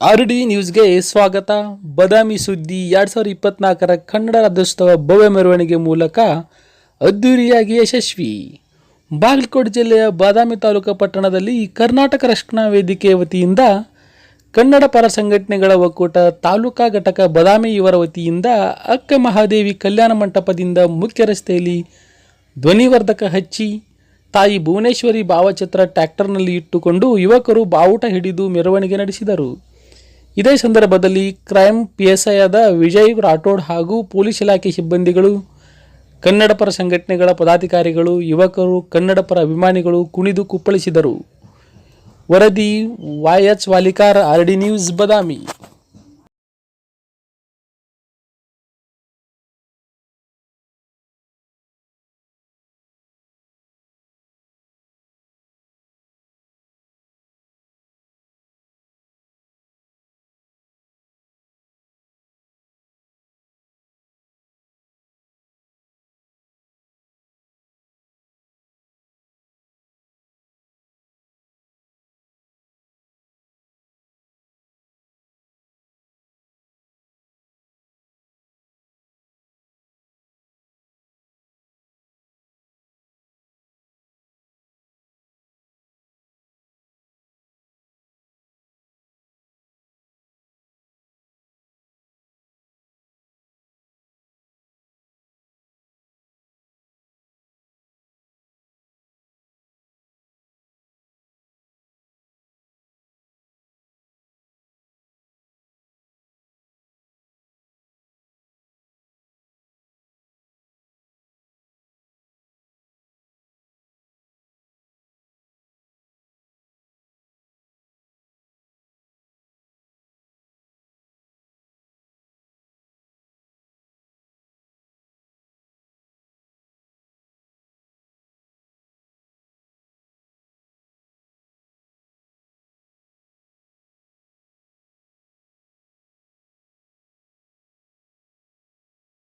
R D ನ್ಯೂಸ್ಗೆ ಸ್ವಾಗತ. ಬದಾಮಿ ಸುದ್ದಿ ಎರಡು ಸಾವಿರದ ಇಪ್ಪತ್ನಾಲ್ಕರ ಕನ್ನಡ ರಾಜ್ಯೋತ್ಸವ ಭವ್ಯ ಮೆರವಣಿಗೆ ಮೂಲಕ ಅದ್ದೂರಿಯಾಗಿ ಯಶಸ್ವಿ. ಬಾಗಲಕೋಟೆ ಜಿಲ್ಲೆಯ ಬಾದಾಮಿ ತಾಲೂಕು ಪಟ್ಟಣದಲ್ಲಿ ಕರ್ನಾಟಕ ರಕ್ಷಣಾ ವೇದಿಕೆ ವತಿಯಿಂದ ಕನ್ನಡ ಪರ ಸಂಘಟನೆಗಳ ಒಕ್ಕೂಟ ತಾಲೂಕಾ ಘಟಕ ಬದಾಮಿ ಇವರ ವತಿಯಿಂದ ಅಕ್ಕ ಮಹಾದೇವಿ ಕಲ್ಯಾಣ ಮಂಟಪದಿಂದ ಮುಖ್ಯ ರಸ್ತೆಯಲ್ಲಿ ಧ್ವನಿವರ್ಧಕ ಹಚ್ಚಿ ತಾಯಿ ಭುವನೇಶ್ವರಿ ಭಾವಚಿತ್ರ ಟ್ರ್ಯಾಕ್ಟರ್ನಲ್ಲಿ ಇಟ್ಟುಕೊಂಡು ಯುವಕರು ಬಾವುಟ ಹಿಡಿದು ಮೆರವಣಿಗೆ ನಡೆಸಿದರು. ಇದೇ ಸಂದರ್ಭದಲ್ಲಿ ಕ್ರೈಮ್ ಪಿ ಎಸ್ ಐ ಆದ ವಿಜಯ್ ರಾಠೋಡ್ ಹಾಗೂ ಪೊಲೀಸ್ ಇಲಾಖೆ ಸಿಬ್ಬಂದಿಗಳು ಕನ್ನಡ ಪರ ಸಂಘಟನೆಗಳ ಪದಾಧಿಕಾರಿಗಳು, ಯುವಕರು ಕನ್ನಡ ಪರ ಅಭಿಮಾನಿಗಳು ಕುಣಿದು ಕುಪ್ಪಳಿಸಿದರು. ವರದಿ ವಾಯಚ್ Valikar, R D News, Badami.